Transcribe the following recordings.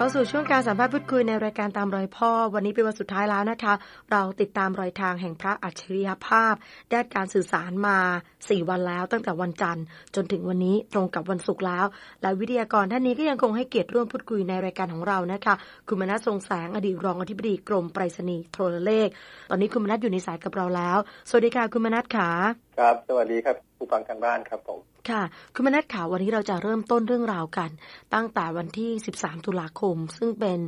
เข้าสู่ช่วงการสัมภาษณ์พูดคุยในรายการตามรอยพ่อ วันนี้เป็นวันสุดท้ายแล้วนะคะ เราติดตามรอยทางแห่งพระอัจฉริยภาพด้านการสื่อสารมา 4 วันแล้ว ตั้งแต่วันจันทร์ จนถึงวันนี้ตรงกับวันศุกร์แล้ว และวิทยากรท่านนี้ก็ยังคงให้เกียรติร่วมพูดคุยในรายการของเรานะคะ คุณมนัสทรงแสงอดีตรองอธิบดีกรมไปรษณีย์โทรเลข ตอนนี้คุณมนัสอยู่ในสายกับเราแล้ว สวัสดีค่ะคุณมนัสขาครับ สวัสดีครับ ผู้ฟังทางบ้านครับผมค่ะ คุณมนัสข่าววันนี้เราจะเริ่มต้นเรื่องราวกัน ตั้งแต่วันที่ 13 ตุลาคม ซึ่งเป็น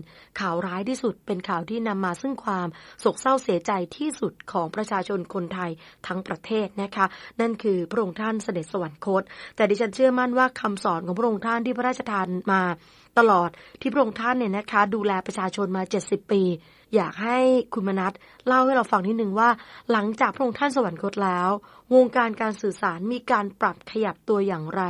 ข่าวร้ายที่สุด เป็นข่าวที่นำมาซึ่งความโศกเศร้าเสียใจที่สุดของประชาชนคนไทยทั้งประเทศนะคะ นั่นคือพระองค์ท่านเสด็จสวรรคต แต่ดิฉันเชื่อมั่นว่าคำสอนของพระองค์ท่านที่พระราชทานมาตลอดที่พระองค์ท่านเนี่ยนะคะ ดูแลประชาชนมา 70 ปี อยากให้คุณมนัทเล่าให้เราฟังนิดนึงว่า หลังจากพระองค์ท่านสวรรคตแล้ว วงการการสื่อสารมีการปรับขยับตัวอย่างไร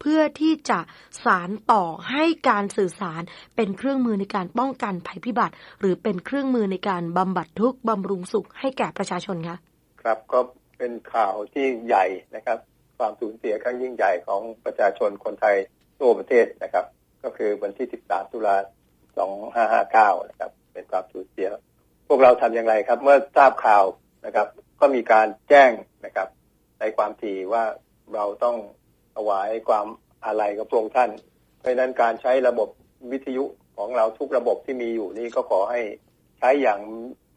เพื่อที่จะสารต่อให้การสื่อสารเป็นเครื่องมือในการป้องกันภัยพิบัติ หรือเป็นเครื่องมือในการบำบัดทุกข์บำรุงสุขให้แก่ประชาชนคะครับก็เป็นข่าวที่ใหญ่นะครับ ความสูญเสียครั้งยิ่งใหญ่ของประชาชนคนไทยทั่วประเทศนะครับ ก็คือวันที่ 13 ตุลา2559 นะครับ เป็นความสูญเสีย พวกเราทำอย่างไรครับ เมื่อทราบข่าวนะครับ ก็มีการแจ้งนะครับ ในความถี่ว่าเราต้องถวายความอาลัยกับพระองค์ท่าน เพราะฉะนั้นการใช้ระบบวิทยุของเราทุกระบบที่มีอยู่นี่ก็ขอให้ใช้อย่าง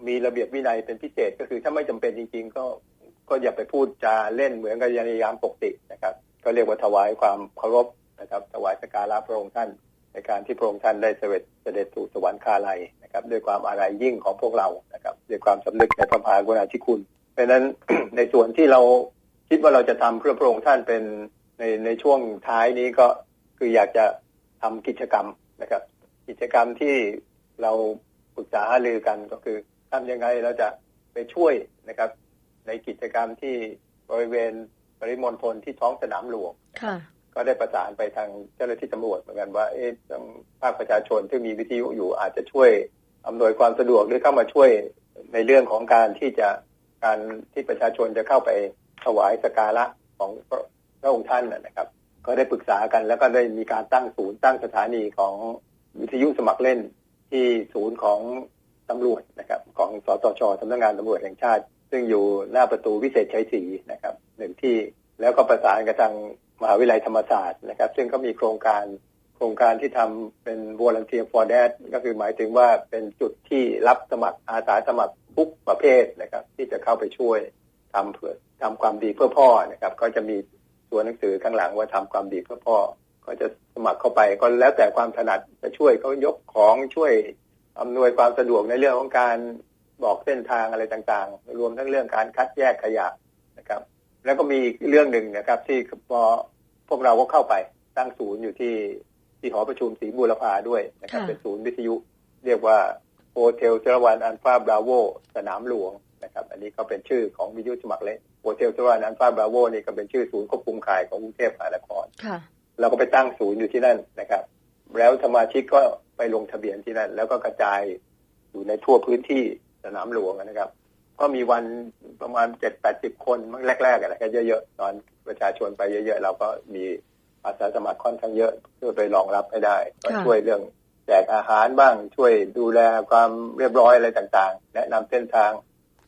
มีระเบียบวินัยเป็นพิเศษก็คือถ้าไม่จำเป็นจริง ๆ ก็ก็อย่าไปพูดจาเล่นเหมือนกับยามปกตินะครับ ก็เรียกว่าถวายความเคารพนะครับ ถวายสกการะพระองค์ท่าน ในการที่พระองค์ท่านได้เสด็จเสด็จสู่สวรรคาลัยนะครับ ด้วยความอาลัยยิ่งของพวกเรานะครับ ด้วยความสำนึกในพระมหากรุณาธิคุณ เพราะนั้นในส่วนที่เราคิดว่าเราจะทำเพื่อพระองค์ท่านเป็นในในช่วงท้ายนี้ก็คืออยากจะทำกิจกรรมนะครับ กิจกรรมที่เราปรึกษาหารือกันก็คือทำยังไงเราจะไปช่วยนะครับ ในกิจกรรมที่บริเวณปริมณฑลที่ท้องสนามหลวงค่ะ ก็ได้ประสานไปทางเจ้าหน้าที่ตำรวจเหมือนกันว่าเอ๊ะทางภาคประชาชนที่มีวิทยุอยู่อาจจะช่วยอำนวยความสะดวกหรือเข้ามาช่วยในเรื่องของการที่จะการที่ประชาชนจะเข้าไปถวายสการะของพระองค์ท่านนะนะครับ ก็ได้ปรึกษากันแล้วก็ได้มีการตั้งศูนย์ตั้งสถานีของวิทยุสมัครเล่นที่ศูนย์ของตำรวจนะครับ ของสตชสำนักงานตำรวจแห่งชาติ ซึ่งอยู่หน้าประตูวิเศษชัยศรีนะครับหนึ่งที่แล้วก็ประสานกับทาง มหาวิทยาลัยธรรมศาสตร์นะครับ ซึ่งก็มีโครงการโครงการที่ทำเป็น volunteer for that ก็คือหมายถึงว่าเป็นจุดที่รับสมัครอาสาสมัครทุกประเภทนะครับ ที่จะเข้าไปช่วยทำเพื่อทำความดีเพื่อพ่อนะครับ ก็จะมีตัวหนังสือข้างหลังว่าทำความดีเพื่อพ่อ ก็จะสมัครเข้าไปก็แล้วแต่ความถนัดจะช่วยเขายกของช่วยอำนวยความสะดวกในเรื่องของการบอกเส้นทางอะไรต่างๆ รวมทั้งเรื่องการคัดแยกขยะนะครับ แล้วก็มีอีกเรื่องหนึ่งนะครับ ที่พอพวกเราก็เข้าไปตั้งศูนย์อยู่ที่ที่หอประชุมศรีบูรพาด้วยนะครับค่ะเป็นศูนย์วิทยุ เรียกว่าโฮเทลเจรวันอันฟาบราโวสนามหลวงนะครับ อันนี้ก็เป็นชื่อของวิทยุสมัครเล่นโฮเทลเจรวันอันฟาบราโวนี่ก็เป็นชื่อศูนย์ควบคุมข่ายของกรุงเทพมหานครค่ะเราก็ไปตั้งศูนย์อยู่ที่นั่นนะครับ แล้วสมาชิกก็ไปลงทะเบียนที่นั่น แล้วก็กระจายอยู่ในทั่วพื้นที่สนามหลวงนะครับ ก็มีวันประมาณเจ็ดแปดสิบคนมั้งแรกๆอะนะครับเยอะๆตอนประชาชนไปเยอะๆ เราก็มีอาสาสมัครค่อนข้างเยอะเพื่อไปรองรับให้ได้ ก็ค่ะช่วยเรื่องแจกอาหารบ้างช่วยดูแลความเรียบร้อยอะไรต่างๆ แนะนำเส้นทาง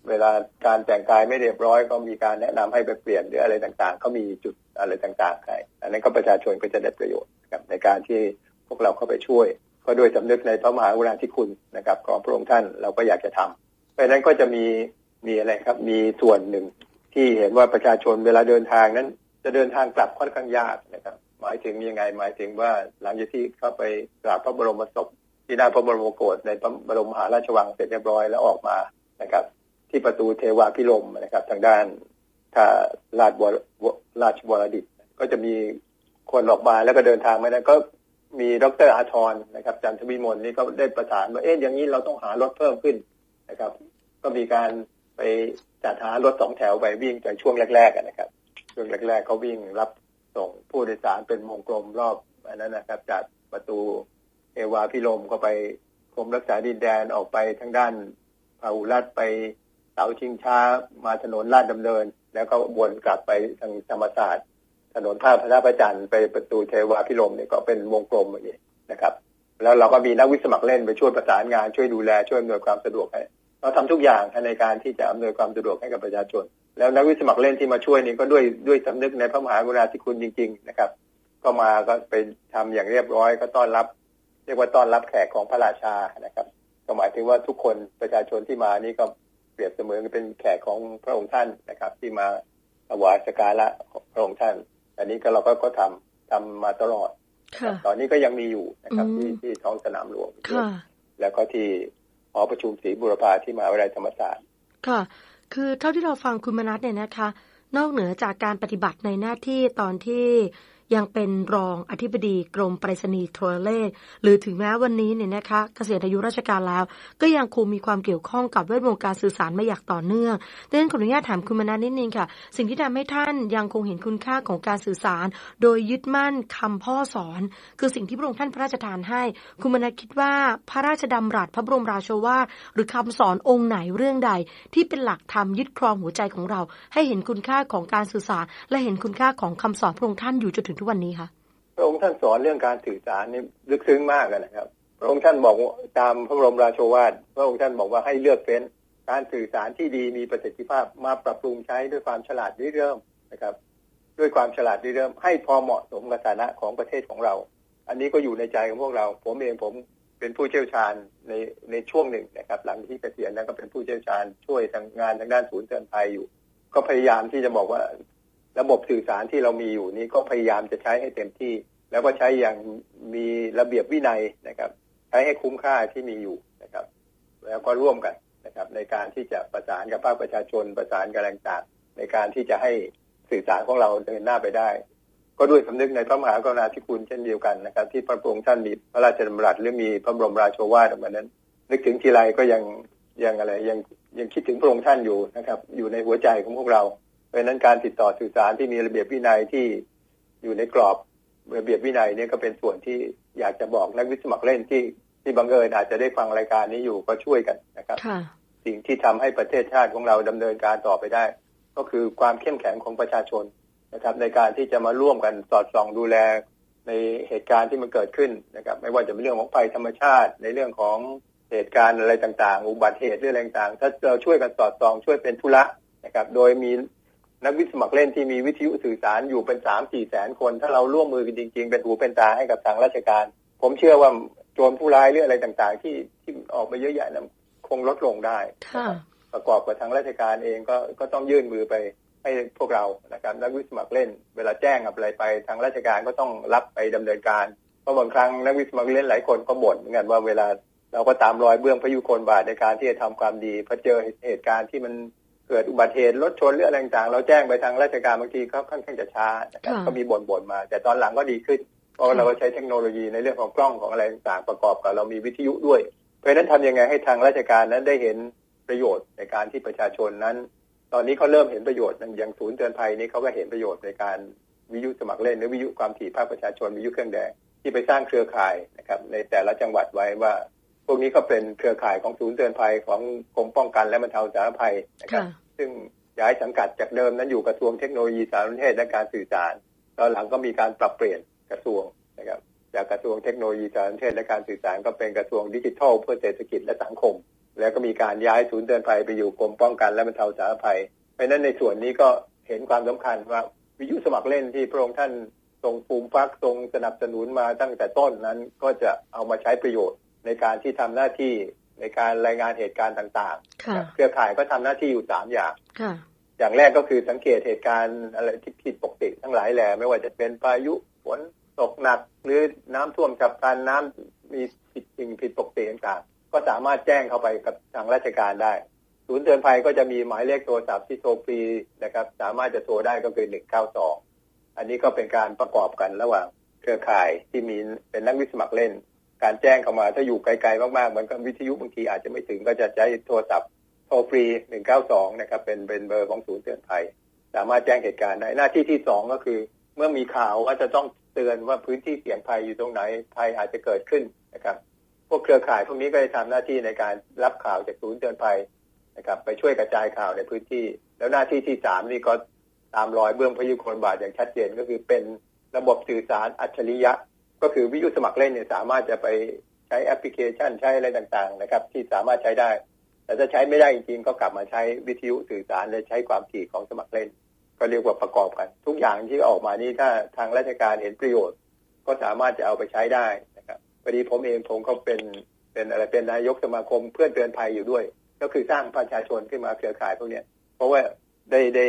เวลาการแต่งกายไม่เรียบร้อย ก็มีการแนะนำให้ไปเปลี่ยนหรืออะไรต่างๆ ก็มีจุดอะไรต่างๆให้อันนั้นก็ประชาชนก็จะได้ประโยชน์นะครับในการที่พวกเราเข้าไปช่วย ก็ด้วยสำนึกในพระมหากรุณาธิคุณนะครับ ของพระองค์ท่านเราก็อยากจะทำเพราะฉะนั้นก็จะมี มีอะไรครับ มีส่วนหนึ่งที่เห็นว่าประชาชนเวลาเดินทางนั้น จะเดินทางกลับค่อนข้างยากนะครับ หมายถึงยังไง หมายถึงว่าหลังจากที่เข้าไปกราบพระบรมศพที่หน้าพระบรมโกศในพระบรมมหาราชวังเสร็จเรียบร้อยแล้วออกมานะครับ ที่ประตูเทวาพิรมนะครับ ทางด้านถ้าราชวรราชวรดิตก็จะมีคนออกมาแล้วก็เดินทางไม่ได้ก็มีดรอาทรนะครับจันทวิมลนี่ก็ได้ประสานว่าเอ๊ะอย่างนี้เราต้องหารถเพิ่มขึ้นนะครับ ก็มีการ ไปจัดหารถสองแถวไปวิ่งในช่วงแรกๆนะครับ ช่วงแรกๆเขาวิ่งรับส่งผู้โดยสารเป็นวงกลมรอบอันนั้นนะครับ จากประตูเอวาพิรมก็ไปกรมรักษาดินแดนออกไปทางด้านพาหุรัฐไปเสาชิงช้ามาถนนลาดดำเนิน แล้วก็วนกลับไปทางธรรมศาสตร์ ถนนท่าพระพระจันทร์ไปประตูเทวาพิรมเนี่ยก็เป็นวงกลมอย่างนี้นะครับ แล้วเราก็มีนักวิสมัครเล่นไปช่วยประสานงานช่วยดูแลช่วยอำนวยความสะดวกให้ เราทำทุกอย่างในการที่จะอำนวยความสะดวกให้กับประชาชน แล้วนักวิสมัครเล่นที่มาช่วยนี่ก็ด้วยด้วยสำนึกในพระมหากรุณาธิคุณจริง ๆ นะครับ ก็มาก็ไปทำอย่างเรียบร้อย ก็ต้อนรับ เรียกว่าต้อนรับแขกของพระราชานะครับก็หมายถึงว่าทุกคนประชาชนที่มานี่ก็เปรียบเสมือนเป็นแขกของพระองค์ท่านนะครับ ที่มาถวายสักการะพระองค์ท่าน อันนี้ก็เราก็ก็ทำทำมาตลอดค่ะตอนนี้ก็ยังมีอยู่นะครับอืมที่ที่ท้องสนามหลวงค่ะแล้วก็ที่ หอประชุมศรีบุรพาที่มหาวิทยาลัยธรรมศาสตร์ค่ะ คือเท่าที่เราฟังคุณมนัสเนี่ยนะคะ นอกเหนือจากการปฏิบัติในหน้าที่ตอนที่ ยังเป็นรองอธิบดีกรมไปรษณีย์โทรเลข หรือถึงแม้วันนี้เนี่ยนะคะ เกษียณอายุราชการแล้ว ก็ยังคงมีความเกี่ยวข้องกับเวทวงการสื่อสารมาอย่างต่อเนื่องดังนั้นขออนุญาตถามคุณมนัสนิดนึงค่ะ สิ่งที่ทำให้ท่านยังคงเห็นคุณค่าของการสื่อสาร โดยยึดมั่นคำพ่อสอน คือสิ่งที่พระองค์ท่านพระราชทานให้ คุณมนัสคิดว่าพระราชดำรัสพระบรมราโชวาทหรือคำสอนองค์ไหนเรื่องใด ที่เป็นหลักธรรมยึดครองหัวใจของเรา ให้เห็นคุณค่าของการสื่อสาร และเห็นคุณค่าของคำสอนพระองค์ท่านอยู่จนถึงทุกวันนี้คะพระองค์ท่านสอนเรื่องการสื่อสารนี่ลึกซึ้งมากนะครับ พระองค์ท่านบอกตามพระบรมราโชวาทพระองค์ท่านบอกว่าให้เลือกเฟ้นการสื่อสารที่ดีมีประสิทธิภาพมาปรับปรุงใช้ด้วยความฉลาดริเริ่มนะครับ ด้วยความฉลาดริเริ่ม ให้พอเหมาะสมกับฐานะของประเทศของเรา อันนี้ก็อยู่ในใจของพวกเรา ผมเองผมเป็นผู้เชี่ยวชาญในในช่วงหนึ่งนะครับ หลังที่เกษียณแล้วก็เป็นผู้เชี่ยวชาญช่วยทางงานทางด้านศูนย์เตือนภัยอยู่ ก็พยายามที่จะบอกว่า ระบบสื่อสารที่เรามีอยู่นี้ก็พยายามจะใช้ให้เต็มที่ แล้วก็ใช้อย่างมีระเบียบวินัยนะครับ ใช้ให้คุ้มค่าที่มีอยู่นะครับ แล้วก็ร่วมกันนะครับ ในการที่จะประสานกับภาคประชาชนประสานกับแรงต่างในการที่จะให้สื่อสารของเราเดินหน้าไปได้ ก็ด้วยสำนึกในพระมหากรุณาธิคุณเช่นเดียวกันนะครับ ที่พระองค์ท่านมีพระราชดำรัสหรือมีพระบรมราโชวาทออกมานั้น นึกถึงทีไรก็ยังยังอะไรยังยังคิดถึงพระองค์ท่านอยู่นะครับ อยู่ในหัวใจของพวกเรา เพราะฉะนั้นการติดต่อสื่อสารที่มีระเบียบวินัยที่อยู่ในกรอบระเบียบวินัยเนี่ยก็เป็นส่วนที่อยากจะบอกนักวิสมัครเล่นที่ที่บังเอิญอาจจะได้ฟังรายการนี้อยู่ก็ช่วยกันนะครับค่ะสิ่งที่ทำให้ประเทศชาติของเราดำเนินการต่อไปได้ ก็คือความเข้มแข็งของประชาชนนะครับ ในการที่จะมาร่วมกันสอดส่องดูแลในเหตุการณ์ที่มันเกิดขึ้นนะครับ ไม่ว่าจะเป็นเรื่องของภัยธรรมชาติ ในเรื่องของเหตุการณ์อะไรต่างๆ อุบัติเหตุเรื่องอะไรต่างๆ ถ้าเราช่วยกันสอดส่องช่วยเป็นธุระนะครับ โดยมี นักวิสมัครเล่นที่มีวิทยุสื่อสารอยู่เป็นสามสี่แสนคน ถ้าเราร่วมมือกันจริง ๆ เป็นหูเป็นตาให้กับทางราชการ ผมเชื่อว่าโจรผู้ร้ายหรืออะไรต่างๆ ที่ที่ออกมาเยอะแยะนั้นคงลดลงได้ค่ะประกอบกับทางราชการเองก็ก็ต้องยื่นมือไปให้พวกเรานะครับนักวิสมัครเล่น เวลาแจ้งอะไรไปทางราชการก็ต้องรับไปดำเนินการเพราะบางครั้งนักวิสมัครเล่นหลายคนก็บ่นเหมือนกันว่าเวลาเราก็ตามรอยเบื้องพระยุคลบาทในการที่จะทำความดีพอเจอเหตุการณ์ที่มัน เกิดอุบัติเหตุรถชนหรืออะไรต่างๆเราแจ้งไปทางราชการบางทีก็ค่อนข้างจะช้านะครับค่ะก็มีบ่นๆมา แต่ตอนหลังก็ดีขึ้นเพราะว่าเราก็ใช้เทคโนโลยีในเรื่องของกล้องของอะไรต่างๆประกอบกับเรามีวิทยุด้วย เพราะฉะนั้นทำยังไงให้ทางราชการนั้นได้เห็นประโยชน์ในการที่ประชาชนนั้น ตอนนี้เขาเริ่มเห็นประโยชน์อย่างศูนย์เตือนภัยนี้เขาก็เห็นประโยชน์ในการวิทยุสมัครเล่นหรือวิทยุความถี่ภาคประชาชนวิทยุเครื่องแดงที่ไปสร้างเครือข่ายนะครับในแต่ละจังหวัดไว้ว่า พวกนี้ก็เป็นเครือข่ายของศูนย์เตือนภัยของกรมป้องกันและบรรเทาสาธารณภัยนะครับค่ะ ซึ่งย้ายสังกัดจากเดิมนั้นอยู่กระทรวงเทคโนโลยีสารสนเทศและการสื่อสาร ตอนหลังก็มีการปรับเปลี่ยนกระทรวงนะครับ จากกระทรวงเทคโนโลยีสารสนเทศและการสื่อสารก็เป็นกระทรวงดิจิทัล เพื่อเศรษฐกิจและสังคม แล้วก็มีการย้ายศูนย์เตือนภัยไปอยู่กรมป้องกันและบรรเทาสาธารณภัย เพราะนั้นในส่วนนี้ก็เห็นความสำคัญว่าวิทยุสมัครเล่นที่พระองค์ท่านทรงภูมฟักทรงสนับสนุนมาตั้งแต่ต้นนั้นก็จะเอามาใช้ประโยชน์ในการที่ทำหน้าที่ ในการรายงานเหตุการณ์ต่างๆค่ะเครือข่ายก็ทำหน้าที่อยู่สามอย่างค่ะอย่างแรกก็คือสังเกตเหตุการณ์อะไรที่ผิดปกติทั้งหลายแหล่ไม่ว่าจะเป็นพายุฝนตกหนัก หรือน้ำท่วมฉับพลันน้ำมีผิดสิ่งผิดปกติต่างๆ ก็สามารถแจ้งเข้าไปกับทางราชการได้ ศูนย์เตือนภัยก็จะมีหมายเลขโทรศัพท์ที่โทรฟรีนะครับ สามารถจะโทรได้ก็คือ192อันนี้ก็เป็นการประกอบกันระหว่างเครือข่ายที่มีเป็นนักวิสมัครเล่น การแจ้งเข้ามา ถ้าอยู่ไกลๆมากๆเหมือนกับวิทยุบางทีอาจจะไม่ถึงก็จะใช้โทรศัพท์โทรฟรี 192 นะครับเป็นเป็นเบอร์ของศูนย์เตือนภัยสามารถแจ้งเหตุการณ์ได้หน้าที่ที่สองก็คือ เมื่อมีข่าวว่าจะต้องเตือนว่าพื้นที่เสี่ยงภัยอยู่ตรงไหนภัยอาจจะเกิดขึ้นนะครับ พวกเครือข่ายพวกนี้ก็จะทำหน้าที่ในการรับข่าวจากศูนย์เตือนภัยนะครับ ไปช่วยกระจายข่าวในพื้นที่ แล้วหน้าที่ที่สามนี่ก็ตามรอยเบื้องพยุคลบาทอย่างชัดเจนก็คือเป็นระบบสื่อสารอัจฉริยะ ก็คือวิทยุสมัครเล่นเนี่ยสามารถจะไปใช้แอปพลิเคชันใช้อะไรต่างๆนะครับ ที่สามารถใช้ได้ แต่ถ้าใช้ไม่ได้จริงๆก็กลับมาใช้วิทยุสื่อสารและใช้ความถี่ของสมัครเล่น ก็เรียกว่าประกอบกัน ทุกอย่างที่ออกมานี้ถ้าทางราชการเห็นประโยชน์ ก็สามารถจะเอาไปใช้ได้นะครับพอดีผมเองผมก็เป็นเป็นอะไรเป็นนายกสมาคมเพื่อนเตือนภัยอยู่ด้วย ก็คือสร้างประชาชนขึ้นมาเครือข่ายพวกนี้เพราะว่าได้ได้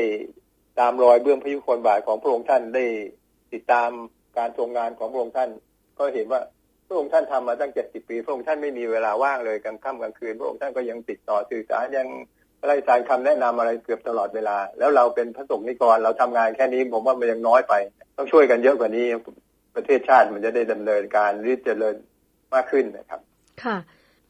ตามรอยเบื้องพยุคนบาทของพระองค์ท่านได้ติดตาม การทรงงานของพระองค์ท่าน ก็เห็นว่าพระองค์ท่านทำมาตั้งเจ็ดสิบปี พระองค์ท่านไม่มีเวลาว่างเลยกลางค่ำกลางคืน พระองค์ท่านก็ยังติดต่อสื่อสารยังอะไราชทารคำแนะนำอะไรเกือบตลอดเวลา แล้วเราเป็นพระสงฆ์นิกรเราทำงานแค่นี้ผมว่ามันยังน้อยไป ต้องช่วยกันเยอะกว่านี้ ประเทศชาติมันจะได้ดำเนินการรีบเจริญมากขึ้นนะครับ ค่ะ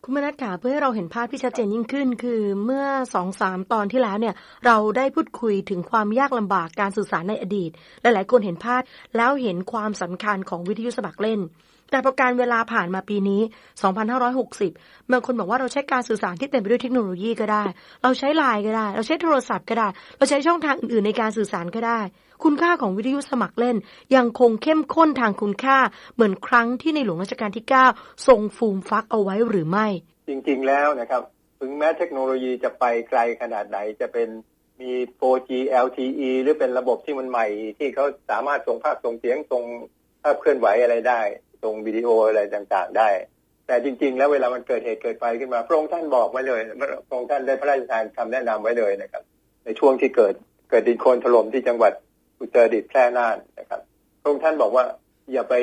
คุณมนัทขาเพื่อให้เราเห็นภาพที่ชัดเจนยิ่งขึ้น คือเมื่อสองสามตอนที่แล้วเนี่ย เราได้พูดคุยถึงความยากลำบากการสื่อสารในอดีต หลายๆคนเห็นภาพแล้วเห็นความสำคัญของวิทยุสมัครเล่น แต่พอการเวลาผ่านมาปีนี้ 2560บางคนบอกว่าเราใช้การสื่อสารที่เต็มไปด้วยเทคโนโลยีก็ได้ เราใช้ไลน์ก็ได้ เราใช้โทรศัพท์ก็ได้ เราใช้ช่องทางอื่นๆในการสื่อสารก็ได้ คุณค่าของวิทยุสมัครเล่น ยังคงเข้มข้นทางคุณค่าเหมือนครั้งที่ในหลวงรัชกาลที่ 9 ทรงฟูมฟักเอาไว้หรือไม่ จริงๆแล้วนะครับถึงแม้เทคโนโลยีจะไปไกลขนาดไหนจะเป็นมี 4G LTE หรือเป็นระบบที่มันใหม่ ที่เขาสามารถส่งภาพส่งเสียงส่งภาพเคลื่อนไหวอะไรได้ส่งวิดีโออะไรต่างๆได้ แต่จริง ๆ แล้วเวลามันเกิดเหตุเกิดไฟขึ้นมาพระองค์ท่านบอกไว้เลยพระองค์ท่านได้พระราชทานคำแนะนำไว้เลยนะครับ ในช่วงที่เกิดเกิดดินโคลนถล่มที่จังหวัด อุตรดิตถ์แพร่น่านนะครับพระองค์ท่านบอกว่าอย่าไป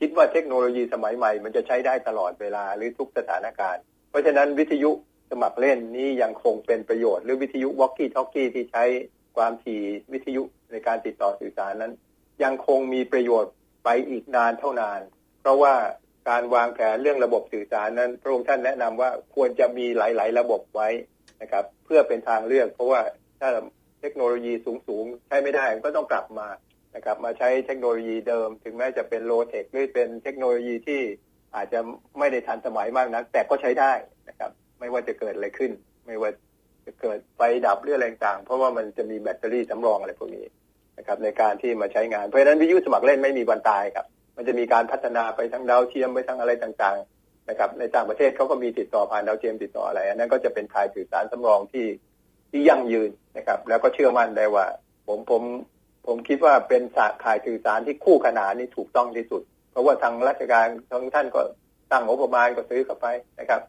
คิดว่าเทคโนโลยีสมัยใหม่ มันจะใช้ได้ตลอดเวลาหรือทุกสถานการณ์ เพราะฉะนั้นวิทยุสมัครเล่นนี้ยังคงเป็นประโยชน์หรือวิทยุวอกกี้ทอกกี้ที่ใช้ความถี่วิทยุในการติดต่อสื่อสารนั้น ยังคงมีประโยชน์ไปอีกนานเท่านาน เพราะว่าการวางแผนเรื่องระบบสื่อสารนั้น พระองค์ท่านแนะนำว่าควรจะมีหลาย ๆ ระบบไว้นะครับ เพื่อเป็นทางเลือก เพราะว่าถ้า ทคโนโลยีสูงๆ ใช้ไม่ได้ก็ต้องกลับมานะครับมาใช้เทคโนโลยีเดิม ถึงแม้จะเป็นโลเทคหรือเป็นเทคโนโลยีที่อาจจะไม่ได้ทันสมัยมากนัก แต่ก็ใช้ได้นะครับ ไม่ว่าจะเกิดอะไรขึ้น ไม่ว่าจะเกิดไฟดับหรืออะไรต่างเพราะว่ามันจะมีแบตเตอรี่สำรองอะไรพวกนี้นะครับในการที่มาใช้งานเพราะฉะนั้นวิทยุสมัครเล่นไม่มีวันตายครับมันจะมีการพัฒนาไปทั้งดาวเทียมไปทั้งอะไรต่างๆนะครับในต่างประเทศเขาก็มีติดต่อผ่านดาวเทียมติดต่ออะไรอันนั้นก็จะเป็นข่ายสื่อสารสำรองที่ ที่ยั่งยืนนะครับ แล้วก็เชื่อมั่นได้ว่า ผมผมผมคิดว่าเป็นสาข่ายสื่อสารที่คู่ขนานนี่ถูกต้องที่สุด เพราะว่าทางราชการทั้งท่านก็ตั้งงบประมาณก็ซื้อเข้าไปนะครับ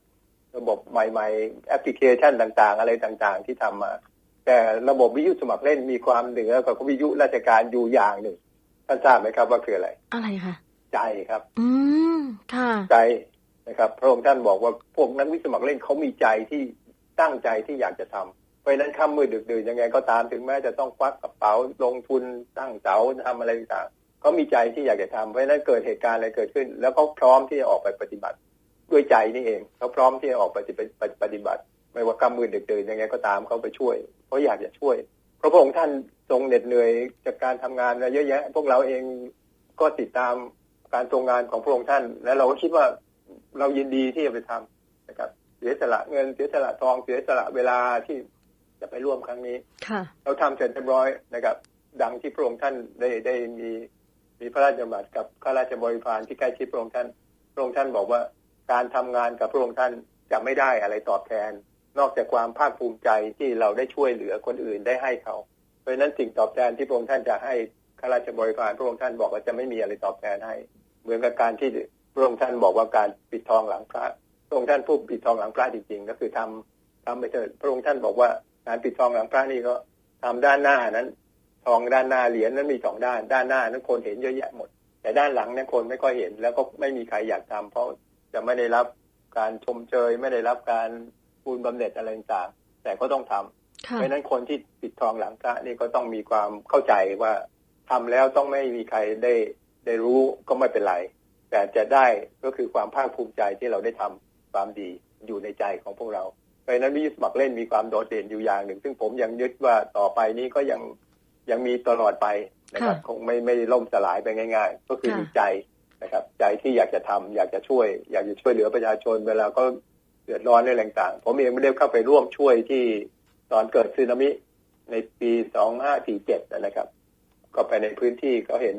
ระบบใหม่ๆ แอปพลิเคชันต่างๆ อะไรต่างๆ ที่ทำมา แต่ระบบวิทยุสมัครเล่นมีความเหนือกว่าวิทยุราชการอยู่อย่างหนึ่งท่านทราบไหมครับว่าคืออะไร อะไรคะใจครับ อืมค่ะใจนะครับพระองค์ท่านบอกว่าพวกนักวิทยุสมัครเล่นเขามีใจที่ตั้งใจที่อยากจะทำเพ ราะนั้นค่ำมืดดึกดื่นยังไงก็ตามถึงแม้จะต้องควักกระเป๋าลงทุนตั้งเสาทำอะไรต่างเขามีใจที่อยากจะทำเพราะนั้นเกิดเหตุการณ์อะไรเกิดขึ้น แล้วก็พร้อมที่จะออกไปปฏิบัติ ด้วยใจนี่เองเขาพร้อมที่จะออกไปปฏิบัติ ไม่ว่าค่ำมืดดึกดื่นยังไงก็ตามเขาไปช่วยเขาอยากจะช่วย เพราะพระองค์ท่านทรงเหน็ดเหนื่อยจากการทำงานมาเยอะแยะ พวกเราเองก็ติดตามการทรงงานของพระองค์ท่าน และเราก็คิดว่าเรายินดีที่จะไปทำนะครับ เสียสละเงินเสียสละทองเสียสละเวลาที่ จะไปร่วมครั้งนี้ค่ะเราทำเสร็จเรียบร้อยนะครับ ดังที่พระองค์ท่านได้ได้มีมีพระราชบัญญัติกับข้าราชบริพารที่ใกล้ชิดพระองค์ท่านพระองค์ท่านบอกว่าการทำงานกับพระองค์ท่านจะไม่ได้อะไรตอบแทน นอกจากความภาคภูมิใจที่เราได้ช่วยเหลือคนอื่นได้ให้เขา เพราะฉะนั้นสิ่งตอบแทนที่พระองค์ท่านจะให้ข้าราชบริพารพระองค์ท่านบอกว่าจะไม่มีอะไรตอบแทนให้ เหมือนกับการที่พระองค์ท่านบอกว่าการปิดทองหลังพระพระองค์ท่านผู้ปิดทองหลังพระจริงๆก็คือทำทำไปเถิดพระองค์ท่านบอกว่า การปิดทองหลังพระนี่ก็ทำด้านหน้านั้น ทองด้านหน้าเหรียญนั้นมีสองด้าน ด้านหน้านั้นคนเห็นเยอะแยะหมด แต่ด้านหลังนั้นคนไม่ค่อยเห็น แล้วก็ไม่มีใครอยากทำเพราะจะไม่ได้รับการชมเชยไม่ได้รับการปูนบำเหน็จอะไรต่างๆแต่ก็ต้องทำค่ะเพราะฉะนั้นคนที่ปิดทองหลังพระนี่ก็ต้องมีความเข้าใจว่าทำแล้วต้องไม่มีใครได้ได้รู้ก็ไม่เป็นไร แต่จะได้ก็คือความภาคภูมิใจที่เราได้ทำความดีอยู่ในใจของพวกเรา เพราะฉะนั้นวิทยุสมัครเล่นมีความโดดเด่นอยู่อย่างหนึ่ง ซึ่งผมยังยึดว่าต่อไปนี้ก็ยังยังมีตลอดไปนะครับค่ะคงไม่ไม่ล่มสลายไปง่าย ๆ ก็คือค่ะมีใจนะครับ ใจที่อยากจะทำอยากจะช่วย อยากจะช่วยเหลือประชาชนเวลาก็เดือดร้อนในอะไรต่างๆผมเองไม่ได้เข้าไปร่วมช่วยที่ตอนเกิดสึนามิในปี2547นะครับ ก็ไปในพื้นที่ก็เห็น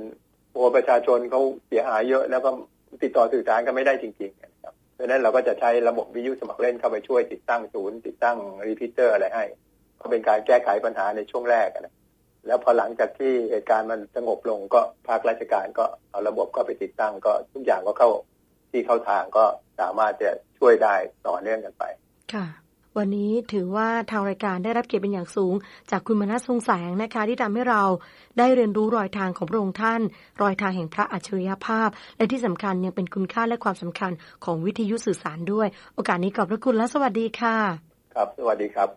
โอ้ประชาชนเขาเสียหายเยอะ แล้วก็ติดต่อสื่อสารกันไม่ได้จริง ๆ นะครับ เพราะนั้นเราก็จะใช้ระบบวิทยุสมัครเล่นเข้าไปช่วยติดตั้งศูนย์ ติดตั้งรีพิเตอร์อะไรให้ ก็เป็นการแก้ไขปัญหาในช่วงแรกนะแล้วพอหลังจากที่เหตุการณ์มันสงบลงก็ภาคราชการก็เอาระบบก็ไปติดตั้งก็ทุกอย่างก็เข้าที่เข้าทางก็สามารถจะช่วยได้ต่อเนื่องกันไป ค่ะ วันนี้ถือว่าทางรายการได้รับเกียรติเป็นอย่างสูง จากคุณมนัสทรงแสงนะคะ ที่ทำให้เราได้เรียนรู้รอยทางของพระองค์ท่าน รอยทางแห่งพระอัจฉริยภาพ และที่สำคัญยังเป็นคุณค่าและความสำคัญของวิทยุสื่อสารด้วย โอกาสนี้ขอบพระคุณและสวัสดีค่ะ ครับ สวัสดีครับ